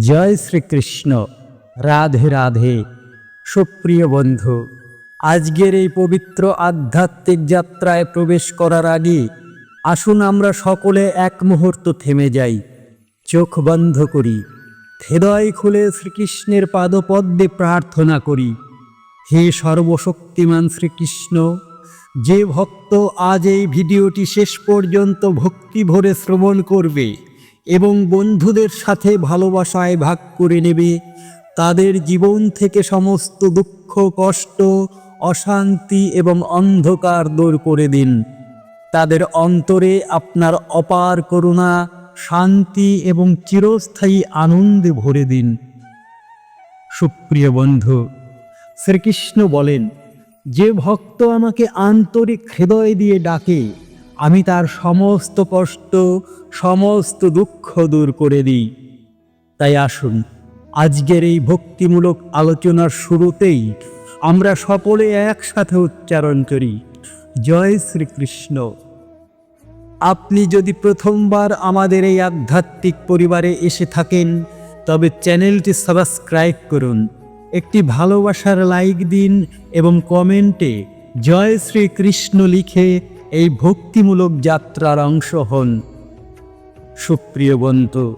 জয় শ্রীকৃষ্ণ। রাধে রাধে। সুপ্রিয় বন্ধু, আজকের এই পবিত্র আধ্যাত্মিক যাত্রায় প্রবেশ করার আগে আসুন আমরা সকলে এক মুহূর্ত থেমে যাই। চোখ বন্ধ করি। হৃদয় খুলে শ্রীকৃষ্ণের পাদপদ্মে প্রার্থনা করি। হে সর্বশক্তিমান শ্রীকৃষ্ণ, যে ভক্ত আজ এই ভিডিওটি শেষ পর্যন্ত ভক্তি ভরে শ্রবণ করবে এবং বন্ধুদের সাথে ভালোবাসায় ভাগ করে নেবে। তাদের জীবন থেকে সমস্ত দুঃখ, কষ্ট, অশান্তি এবং অন্ধকার দূর করে দিন। তাদের অন্তরে আপনার অপার করুণা, শান্তি এবং চিরস্থায়ী আনন্দে ভরে দিন। সুপ্রিয় বন্ধু, শ্রীকৃষ্ণ বলেন, যে ভক্ত আমাকে আন্তরিক হৃদয় দিয়ে ডাকে আমি তার সমস্ত কষ্ট, সমস্ত দুঃখ দূর করে দিই। তাই আসুন, আজকের এই ভক্তিমূলক আলোচনার শুরুতেই আমরা সকলে একসাথে উচ্চারণ করি, জয় শ্রীকৃষ্ণ। আপনি যদি প্রথমবার আমাদের এই আধ্যাত্মিক পরিবারে এসে থাকেন, তবে চ্যানেলটি সাবস্ক্রাইব করুন, একটি ভালোবাসার লাইক দিন এবং কমেন্টে জয় শ্রীকৃষ্ণ লিখে এই ভক্তিমূলক যাত্রার অংশ হন। সুপ্রিয় বন্ধু,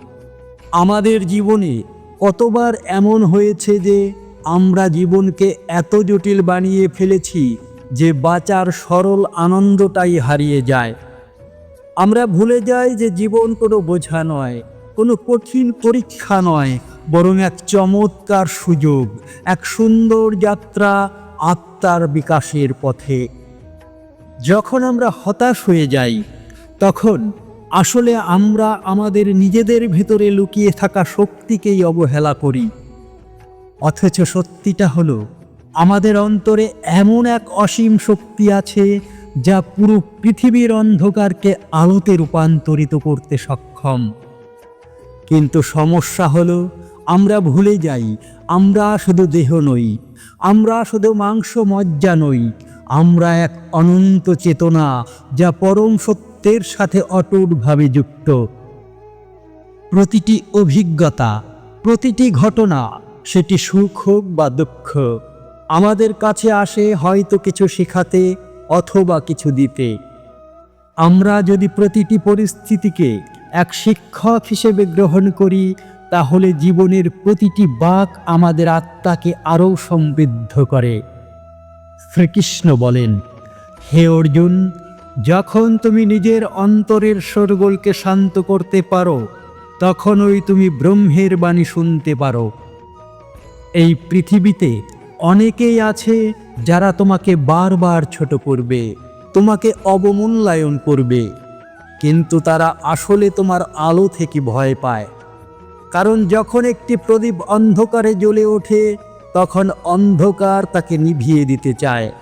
আমাদের জীবনে কতবার এমন হয়েছে যে আমরা জীবনকে এত জটিল বানিয়ে ফেলেছি যে বাঁচার সরল আনন্দটাই হারিয়ে যায়। আমরা ভুলে যাই যে জীবন কোনো বোঝা নয়, কোনো কঠিন পরীক্ষা নয়, বরং এক চমৎকার সুযোগ, এক সুন্দর যাত্রা আত্মার বিকাশের পথে। যখন আমরা হতাশ হয়ে যাই, তখন আসলে আমরা আমাদের নিজেদের ভেতরে লুকিয়ে থাকা শক্তিকেই অবহেলা করি। অথচ সত্যিটা হলো, আমাদের অন্তরে এমন এক অসীম শক্তি আছে, যা পুরো পৃথিবীর অন্ধকারকে আলোতে রূপান্তরিত করতে সক্ষম। কিন্তু সমস্যা হলো, আমরা ভুলে যাই, আমরা শুধু দেহ নই, আমরা শুধু মাংস মজ্জা নই আমরা এক অনন্ত চেতনা যা পরম সত্যের সাথে অটুটভাবে যুক্ত। প্রতিটি অভিজ্ঞতা, প্রতিটি ঘটনা, সেটি সুখ হোক বা দুঃখ, আমাদের কাছে আসে হয়তো কিছু শেখাতে অথবা কিছু দিতে। আমরা যদি প্রতিটি পরিস্থিতিকে এক শিক্ষক হিসেবে গ্রহণ করি, তাহলে জীবনের প্রতিটি বাক আমাদের আত্মাকে আরও সমৃদ্ধ করে। শ্রীকৃষ্ণ বলেন, হে অর্জুন, যখন তুমি নিজের অন্তরের শোরগোলকে শান্ত করতে পারো, তখনই তুমি ব্রহ্মের বাণী শুনতে পারো। এই পৃথিবীতে অনেকেই আছে যারা তোমাকে বারবার ছোট করবে, তোমাকে অবমূল্যায়ন করবে, কিন্তু তারা আসলে তোমার আলো থেকে ভয় পায়। কারণ যখন একটি প্রদীপ অন্ধকারে জ্বলে ওঠে তখন অন্ধকার তাকে নিভিয়ে দিতে চায়।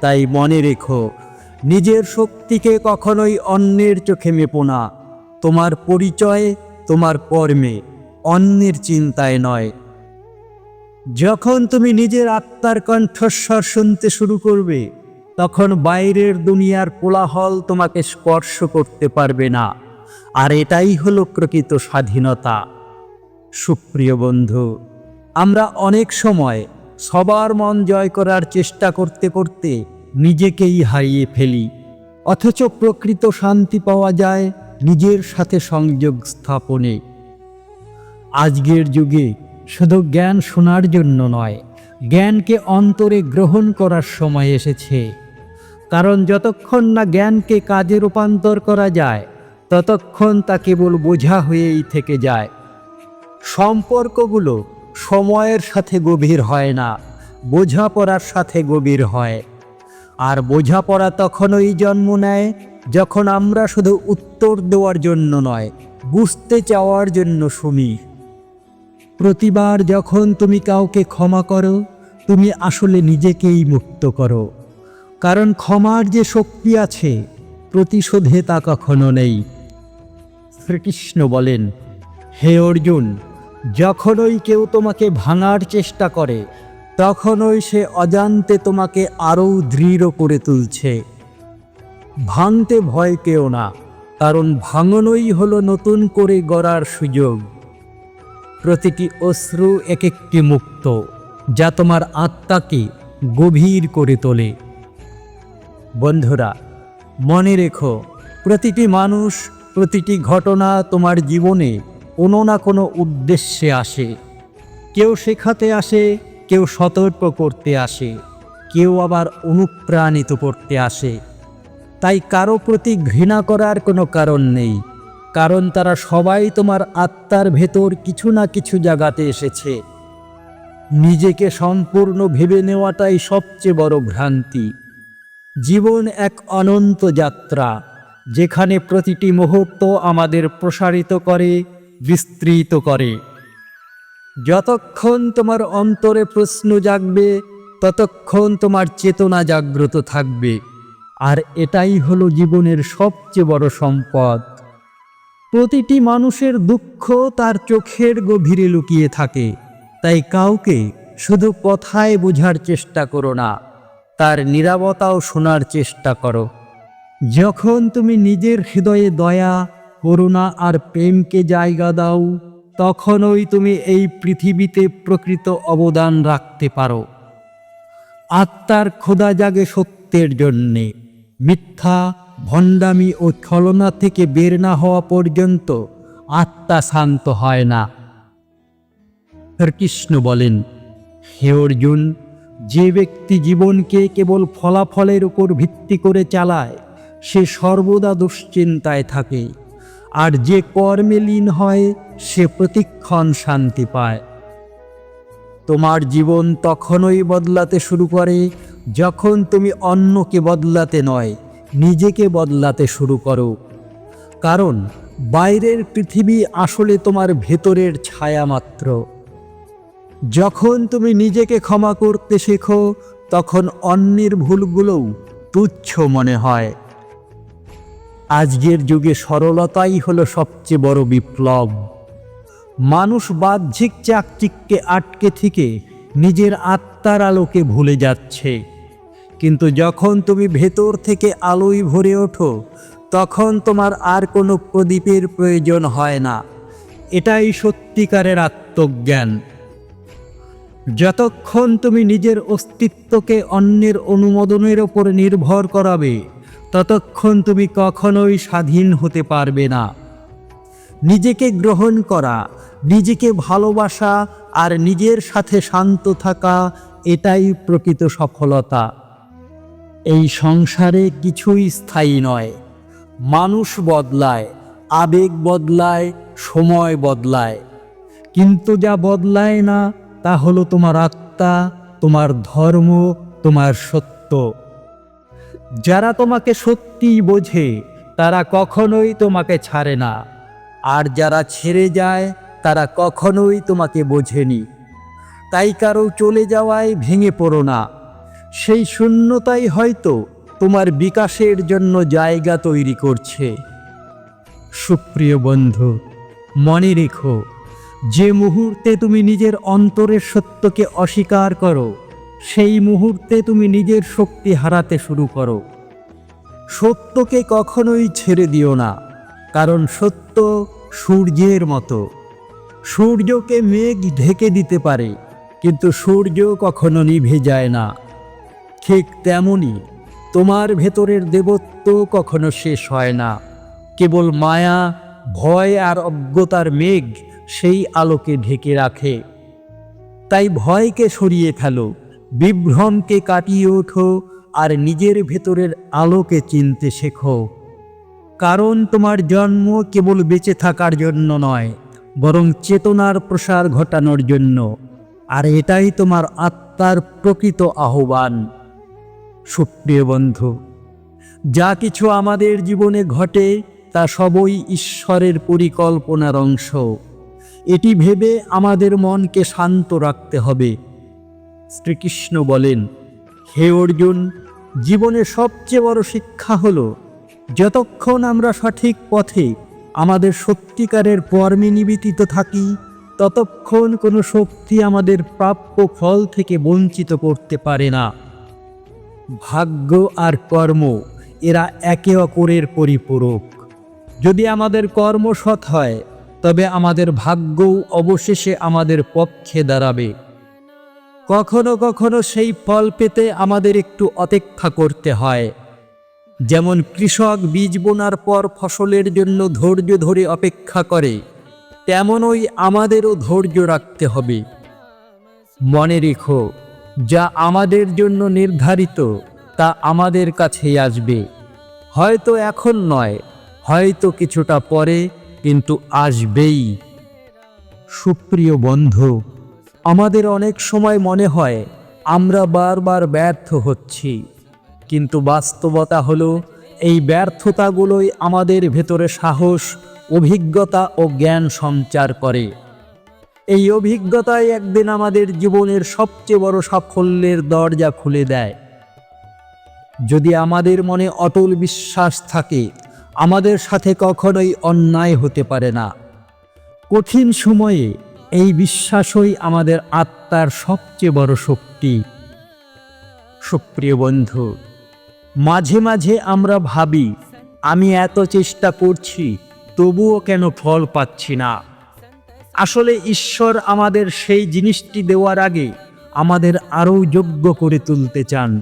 তাই মনে রেখো, নিজের শক্তিকে কখনোই অন্যের চোখে মেপো না। তোমার পরিচয় তোমার কর্মে, অন্যের চিন্তায় নয়। যখন তুমি নিজের আত্মার কণ্ঠস্বর শুনতে শুরু করবে, তখন বাইরের দুনিয়ার কোলাহল তোমাকে স্পর্শ করতে পারবে না। আর এটাই হলো প্রকৃত স্বাধীনতা। সুপ্রিয় বন্ধু আমরা অনেক সময় সবার মন জয় করার চেষ্টা করতে করতে নিজেকেই হারিয়ে ফেলি। অথচ প্রকৃত শান্তি পাওয়া যায় নিজের সাথে সংযোগ স্থাপনে। আজকের যুগে শুধু জ্ঞান শোনার জন্য নয়, জ্ঞানকে অন্তরে গ্রহণ করার সময় এসেছে। কারণ যতক্ষণ না জ্ঞানকে কাজে রূপান্তর করা যায়, ততক্ষণ তা কেবল বোঝা হয়েই থেকে যায়। সম্পর্কগুলো সময়ের সাথে গভীর হয় না, বোঝাপড়ার সাথে গভীর হয়। আর বোঝাপড়া তখনই জন্ম নেয় যখন আমরা শুধু উত্তর দেওয়ার জন্য নয়, বুঝতে চাওয়ার জন্য শুনি প্রতিবার যখন তুমি কাউকে ক্ষমা করো, তুমি আসলে নিজেকেই মুক্ত করো। কারণ ক্ষমার যে শক্তি আছে, প্রতিশোধে তা কখনো নেই। শ্রীকৃষ্ণ বলেন, হে অর্জুন যখনই কেউ তোমাকে ভাঙার চেষ্টা করে, তখনই সে অজান্তে তোমাকে আরও দৃঢ় করে তুলছে। ভাঙতে ভয় কেউ না, কারণ ভাঙনই হলো নতুন করে গড়ার সুযোগ। প্রতিটি অশ্রু এক একটি মুক্ত, যা তোমার আত্মাকে গভীর করে তোলে। বন্ধুরা, মনে রেখো, প্রতিটি মানুষ, প্রতিটি ঘটনা তোমার জীবনে কোনো না কোনো উদ্দেশ্যে আসে। কেউ শেখাতে আসে, কেউ সতর্ক করতে আসে, কেউ আবার অনুপ্রাণিত করতে আসে। তাই কারও প্রতি ঘৃণা করার কোনো কারণ নেই, কারণ তারা সবাই তোমার আত্মার ভেতর কিছু না কিছু জায়গাতে এসেছে। নিজেকে সম্পূর্ণ ভেবে নেওয়াটাই সবচেয়ে বড় ভ্রান্তি। জীবন এক অনন্ত যাত্রা, যেখানে প্রতিটি মুহূর্ত আমাদের প্রসারিত করে বিস্তৃত করে। যতক্ষণ তোমার অন্তরে প্রশ্ন জাগবে, ততক্ষণ তোমার চেতনা জাগ্রত থাকবে। আর এটাই হলো জীবনের সবচেয়ে বড় সম্পদ। প্রতিটি মানুষের দুঃখ তার চোখের গভীরে লুকিয়ে থাকে। তাই কাউকে শুধু কথায় বোঝার চেষ্টা করো না, তার নিরাপত্তাও শোনার চেষ্টা করো। যখন তুমি নিজের হৃদয়ে দয়া করুণা আর প্রেমকে জায়গা দাও। তখনই তুমি এই পৃথিবীতে প্রকৃত অবদান রাখতে পারো। আত্মার খোদা জাগে সত্যের জন্যে। মিথ্যা, ভণ্ডামি ও ছলনা থেকে বের না হওয়া পর্যন্ত আত্মা শান্ত হয় না। কৃষ্ণ বলেন, হে অর্জুন, যে ব্যক্তি জীবনকে কেবল ফলাফলের উপর ভিত্তি করে চালায়, সে সর্বদা দুশ্চিন্তায় থাকে। আর যে কর্মে লীন হয়, সে প্রতিক্ষণ শান্তি পায়। তোমার জীবন তখনই বদলাতে শুরু করে, যখন তুমি অন্যকে বদলাতে নয়, নিজেকে বদলাতে শুরু করো। কারণ, বাইরের পৃথিবী আসলে তোমার ভেতরের ছায়া মাত্র। যখন তুমি নিজেকে ক্ষমা করতে শেখো, তখন অন্যের ভুলগুলোও তুচ্ছ মনে হয়। আজকের যুগে সরলতাই হলো সবচেয়ে বড় বিপ্লব। মানুষ বাহ্যিক চাকচিককে আটকে থেকে নিজের আত্মার আলোকে ভুলে যাচ্ছে। কিন্তু যখন তুমি ভেতর থেকে আলোয় ভরে ওঠো, তখন তোমার আর কোনো প্রদীপের প্রয়োজন হয় না। এটাই সত্যিকারের আত্মজ্ঞান। যতক্ষণ তুমি নিজের অস্তিত্বকে অন্যের অনুমোদনের ওপর নির্ভর করাবে ততক্ষণ তুমি কখনোই স্বাধীন হতে পারবে না। নিজেকে গ্রহণ করা, নিজেকে ভালোবাসা আর নিজের সাথে শান্ত থাকা, এটাই প্রকৃত সফলতা। এই সংসারে কিছুই স্থায়ী নয়। মানুষ বদলায়, আবেগ বদলায়, সময় বদলায়। কিন্তু যা বদলায় না, তা হলো তোমার আত্মা, তোমার ধর্ম, তোমার সত্য। যারা তোমাকে সত্যিই বোঝে, তারা কখনোই তোমাকে ছাড়ে না। আর যারা ছেড়ে যায়, তারা কখনোই তোমাকে বোঝেনি। তাই কারও চলে যাওয়ায় ভেঙে পড়ো না। সেই শূন্যতাই হয়তো তোমার বিকাশের জন্য জায়গা তৈরি করছে। সুপ্রিয় বন্ধু, মনে রেখো, যে মুহূর্তে তুমি নিজের অন্তরের সত্যকে অস্বীকার করো সেই মুহূর্তে তুমি নিজের শক্তি হারাতে শুরু করো। সত্যকে কখনোই ছেড়ে দিও না, কারণ সত্য সূর্যের মতো। সূর্যকে মেঘ ঢেকে দিতে পারে, কিন্তু সূর্য কখনো নিভে যায় না। ঠিক তেমনই তোমার ভেতরের দেবত্ব কখনো শেষ হয় না, কেবল মায়া, ভয় আর অজ্ঞতার মেঘ সেই আলোকে ঢেকে রাখে। তাই ভয়কে সরিয়ে ফেলো বিভ্রমকে কাটিয়ে ওঠো আর নিজের ভেতরের আলোকে চিনতে শেখো। কারণ তোমার জন্ম কেবল বেঁচে থাকার জন্য নয়, বরং চেতনার প্রসার ঘটানোর জন্য, আর এটাই তোমার আত্মার প্রকৃত আহ্বান। সুপ্রিয় বন্ধু, যা কিছু আমাদের জীবনে ঘটে, তা সবই ঈশ্বরের পরিকল্পনার অংশ। এটি ভেবে আমাদের মনকে শান্ত রাখতে হবে। শ্রীকৃষ্ণ বলেন, হে অর্জুন জীবনের সবচেয়ে বড় শিক্ষা হল, যতক্ষণ আমরা সঠিক পথে আমাদের সত্যিকারের কর্মে নিবেদিত থাকি, ততক্ষণ কোনো শক্তি আমাদের প্রাপ্য ফল থেকে বঞ্চিত করতে পারে না। ভাগ্য আর কর্ম এরা একে অপরের পরিপূরক। যদি আমাদের কর্ম সৎ হয়, তবে আমাদের ভাগ্যও অবশেষে আমাদের পক্ষে দাঁড়াবে। কখনো কখনো সেই ফল পেতে আমাদের একটু অপেক্ষা করতে হয়। যেমন কৃষক বীজ বোনার পর ফসলের জন্য ধৈর্য ধরে অপেক্ষা করে, তেমনই আমাদেরও ধৈর্য রাখতে হবে। মনে রেখো, যা আমাদের জন্য নির্ধারিত, তা আমাদের কাছেই আসবে। হয়তো এখন নয়, হয়তো কিছুটা পরে, কিন্তু আসবেই। সুপ্রিয় বন্ধু আমাদের অনেক সময় মনে হয়, আমরা বারবার ব্যর্থ হচ্ছি। কিন্তু বাস্তবতা হলো, এই ব্যর্থতাগুলোই আমাদের ভেতরে সাহস, অভিজ্ঞতা ও জ্ঞান সঞ্চার করে। এই অভিজ্ঞতাই একদিন আমাদের জীবনের সবচেয়ে বড় সাফল্যের দরজা খুলে দেয়। যদি আমাদের মনে অটল বিশ্বাস থাকে, আমাদের সাথে কখনোই অন্যায় হতে পারে না। কঠিন সময়ে এই বিশ্বাসই আমাদের আত্মার সবচেয়ে বড় শক্তি। সুপ্রিয় বন্ধু, মাঝে মাঝে আমরা ভাবি, আমি এত চেষ্টা করছি, তবুও কেন ফল পাচ্ছি না? আসলে ঈশ্বর আমাদের সেই জিনিসটি দেওয়ার আগে আমাদের আরও যোগ্য করে তুলতে চান।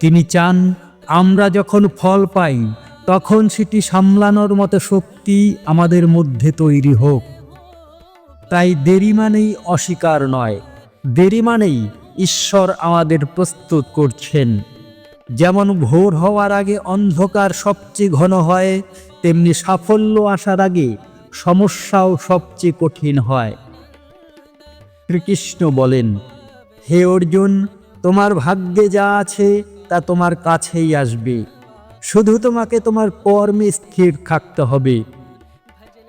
তিনি চান, আমরা যখন ফল পাই, তখন সেটি সামলানোর মতো শক্তি আমাদের মধ্যে তৈরি হোক। তাই দেরি মানেই অস্বীকার নয়। দেরি মানেই ঈশ্বর আমাদের প্রস্তুত করছেন। যেমন ভোর হওয়ার আগে অন্ধকার সবচেয়ে ঘন হয়, তেমনি সাফল্য আসার আগে সমস্যাও সবচেয়ে কঠিন হয়। শ্রীকৃষ্ণ বলেন, হে অর্জুন, তোমার ভাগ্যে যা আছে, তা তোমার কাছেই আসবে। শুধু তোমাকে তোমার কর্মে স্থির থাকতে হবে।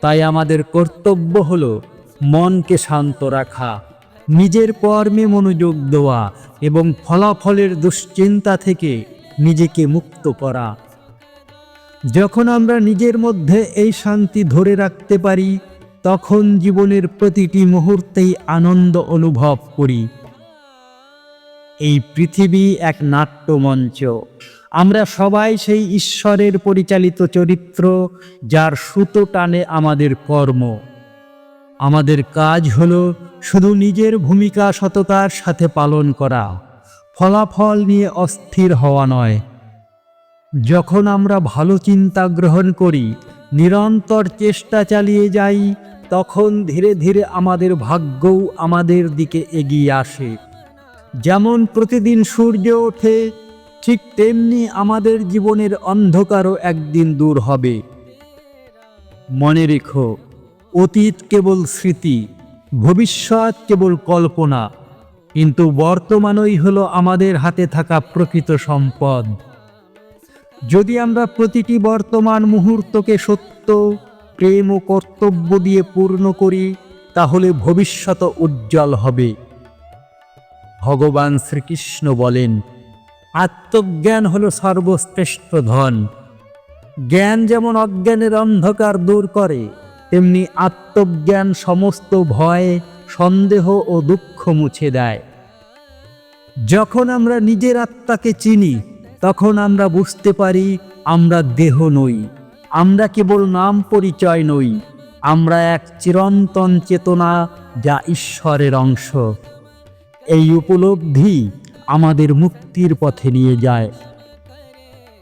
তাই আমাদের কর্তব্য হলো মনকে শান্ত রাখা, নিজের কর্মে মনোযোগ দেওয়া এবং ফলাফলের দুশ্চিন্তা থেকে নিজেকে মুক্ত করা। যখন আমরা নিজের মধ্যে এই শান্তি ধরে রাখতে পারি, তখন জীবনের প্রতিটি মুহূর্তেই আনন্দ অনুভব করি। এই পৃথিবী এক নাট্যমঞ্চ। আমরা সবাই সেই ঈশ্বরের পরিচালিত চরিত্র, যার সুতো টানে আমাদের কর্ম। আমাদের কাজ হল শুধু নিজের ভূমিকা সততার সাথে পালন করা, ফলাফল নিয়ে অস্থির হওয়া নয়। যখন আমরা ভালো চিন্তা গ্রহণ করি, নিরন্তর চেষ্টা চালিয়ে যাই, তখন ধীরে ধীরে আমাদের ভাগ্যও আমাদের দিকে এগিয়ে আসে। যেমন প্রতিদিন সূর্য ওঠে, ঠিক তেমনি আমাদের জীবনের অন্ধকারও একদিন দূর হবে। মনে রেখো অতীত কেবল স্মৃতি, ভবিষ্যৎ কেবল কল্পনা, কিন্তু বর্তমানই হলো আমাদের হাতে থাকা প্রকৃত সম্পদ। যদি আমরা প্রতিটি বর্তমান মুহূর্তকে সত্য, প্রেম ও কর্তব্য দিয়ে পূর্ণ করি, তাহলে ভবিষ্যৎ উজ্জ্বল হবে। ভগবান শ্রীকৃষ্ণ বলেন, আত্মজ্ঞান হলো সর্বশ্রেষ্ঠ ধন। জ্ঞান যেমন অজ্ঞানের অন্ধকার দূর করে তেমনি আত্মজ্ঞান সমস্ত ভয়, সন্দেহ ও দুঃখ মুছে দেয়। যখন আমরা নিজের আত্মাকে চিনি, তখন আমরা বুঝতে পারি আমরা দেহ নই। আমরা কেবল নাম পরিচয় নই। আমরা এক চিরন্তন চেতনা যা ঈশ্বরের অংশ। এই উপলব্ধি আমাদের মুক্তির পথে নিয়ে যায়।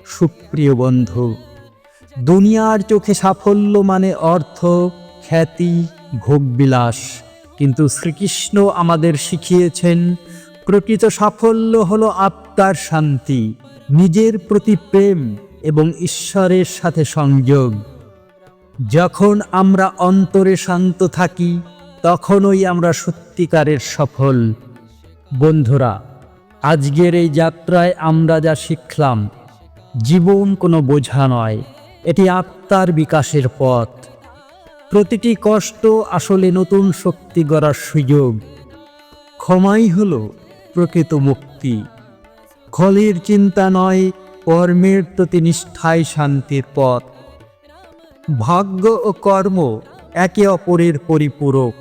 সুপ্রিয় বন্ধু দুনিয়ার চোখে সাফল্য মানে অর্থ, খ্যাতি, ভোগবিলাস। কিন্তু শ্রীকৃষ্ণ আমাদের শিখিয়েছেন, প্রকৃত সাফল্য হলো আত্মার শান্তি, নিজের প্রতি প্রেম এবং ঈশ্বরের সাথে সংযোগ। যখন আমরা অন্তরে শান্ত থাকি, তখনই আমরা সত্যিকারের সফল। বন্ধুরা, আজকের এই যাত্রায় আমরা যা শিখলাম, জীবন কোনো বোঝা নয়। এটি আত্মার বিকাশের পথ। প্রতিটি কষ্ট আসলে নতুন শক্তি গড়ার সুযোগ। ক্ষমাই হল প্রকৃত মুক্তি। খলের চিন্তা নয়, কর্মের প্রতি নিষ্ঠায় শান্তির পথ। ভাগ্য ও কর্ম একে অপরের পরিপূরক।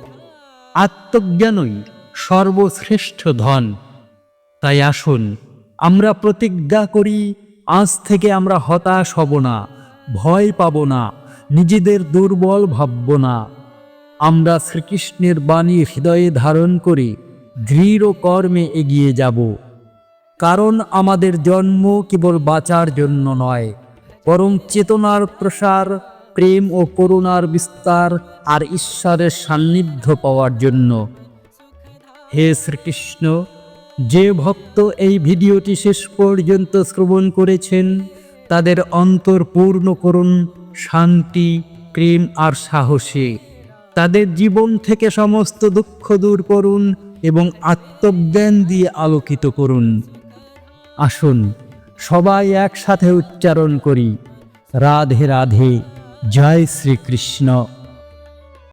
আত্মজ্ঞানই সর্বশ্রেষ্ঠ ধন। তাই আসুন, আমরা প্রতিজ্ঞা করি, আজ থেকে আমরা হতাশ হব না। ভয় পাব না, নিজেদের দুর্বল ভাবব না। আমরা শ্রীকৃষ্ণের বাণী হৃদয়ে ধারণ করে দৃঢ় কর্মে এগিয়ে যাব। কারণ আমাদের জন্ম কেবল বাঁচার জন্য নয়, বরং চেতনার প্রসার, প্রেম ও করুণার বিস্তার আর ঈশ্বরের সান্নিধ্য পাওয়ার জন্য। হে শ্রীকৃষ্ণ, যে ভক্ত এই ভিডিওটি শেষ পর্যন্ত শ্রবণ করেছেন তাদের অন্তর পূর্ণ করুন শান্তি, প্রেম আর সাহসে। তাদের জীবন থেকে সমস্ত দুঃখ দূর করুন এবং আত্মজ্ঞান দিয়ে আলোকিত করুন। আসুন, সবাই একসাথে উচ্চারণ করি, রাধে রাধে, জয় শ্রীকৃষ্ণ।